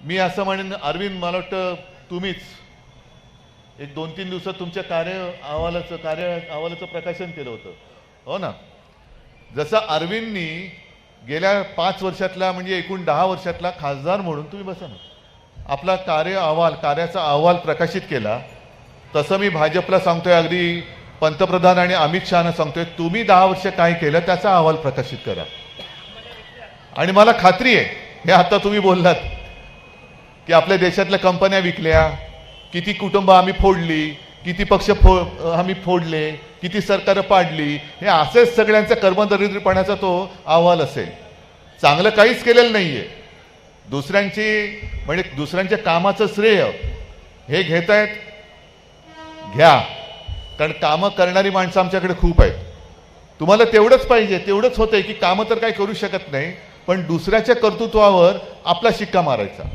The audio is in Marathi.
मी असं म्हणेन अरविंद मला वाटतं तुम्हीच एक दोन तीन दिवसात तुमच्या कार्य अहवालाचं कार्य अहवालाचं प्रकाशन केलं होतं. हो ना? जसं अरविंदनी गेल्या पाच वर्षातला म्हणजे एकूण दहा वर्षातला खासदार म्हणून तुम्ही बसा ना. आपला कार्य अहवाल कार्याचा अहवाल प्रकाशित केला तसं मी भाजपला सांगतोय अगदी पंतप्रधान आणि अमित शहाना सांगतोय तुम्ही दहा वर्ष काय केलं त्याचा अहवाल प्रकाशित करा. आणि मला खात्री आहे हे आता तुम्ही बोललात की आपल्या देशातल्या कंपन्या विकल्या किती कुटुंब आम्ही फोडली किती पक्ष फो आम्ही फोडले किती सरकारं पाडली हे असेच सगळ्यांचा कर्मदरिद्रीपणाचा तो अहवाल असेल. चांगलं काहीच केलेलं नाहीये. दुसऱ्यांची म्हणजे दुसऱ्यांच्या कामाचं श्रेय हे घेत आहेत घ्या. कारण कामं करणारी माणसं आमच्याकडे खूप आहेत. तुम्हाला तेवढंच पाहिजे तेवढंच होतंय की कामं तर काही करू शकत नाही पण दुसऱ्याच्या कर्तृत्वावर आपला शिक्का मारायचा.